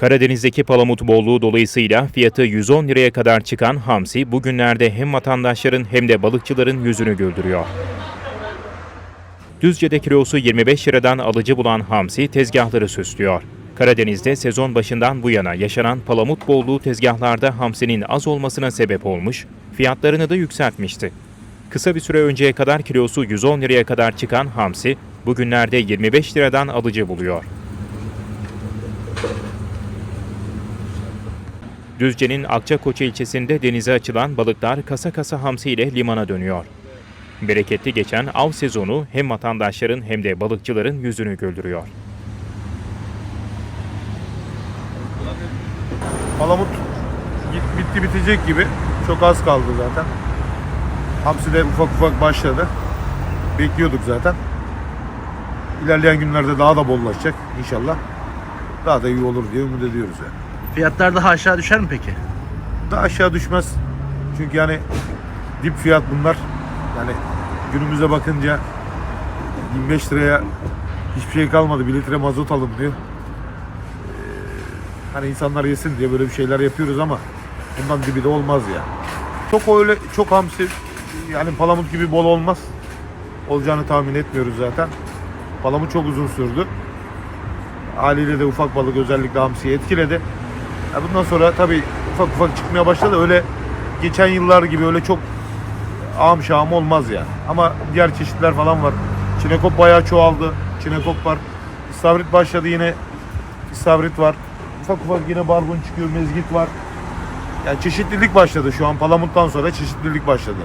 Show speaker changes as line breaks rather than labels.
Karadeniz'deki palamut bolluğu dolayısıyla fiyatı 110 liraya kadar çıkan hamsi bugünlerde hem vatandaşların hem de balıkçıların yüzünü güldürüyor. Düzce'de kilosu 25 liradan alıcı bulan hamsi tezgahları süslüyor. Karadeniz'de sezon başından bu yana yaşanan palamut bolluğu tezgahlarda hamsinin az olmasına sebep olmuş, fiyatlarını da yükseltmişti. Kısa bir süre önceye kadar kilosu 110 liraya kadar çıkan hamsi bugünlerde 25 liradan alıcı buluyor. Düzce'nin Akçakoça ilçesinde denize açılan balıklar kasa kasa hamsi ile limana dönüyor. Bereketli geçen av sezonu hem vatandaşların hem de balıkçıların yüzünü güldürüyor.
Palamut bitti bitecek gibi. Çok az kaldı zaten. Hamsi de ufak ufak başladı. Bekliyorduk zaten. İlerleyen günlerde daha da bollaşacak inşallah. Daha da iyi olur diye ümit ediyoruz yani.
Fiyatlar daha aşağı düşer mi peki?
Daha aşağı düşmez. Çünkü yani dip fiyat bunlar. Yani günümüze bakınca 25 liraya hiçbir şey kalmadı. 1 litre mazot alın diyor. Ee, hani insanlar yesin diye böyle bir şeyler yapıyoruz ama bundan dibi de olmaz ya. Çok öyle çok hamsi yani palamut gibi bol olmaz. Olacağını tahmin etmiyoruz zaten. Palamut çok uzun sürdü. Haliyle de ufak balık özellikle hamsiyi etkiledi. Ya bundan sonra tabii ufak ufak çıkmaya başladı. Öyle geçen yıllar gibi öyle çok ağım şağım olmaz yani. Ama diğer çeşitler falan var. Çinekop bayağı çoğaldı. Çinekop var. İstavrit başladı yine. İstavrit var. Ufak ufak yine barbun çıkıyor, mezgit var. Yani çeşitlilik başladı şu an. Palamut'tan sonra çeşitlilik başladı.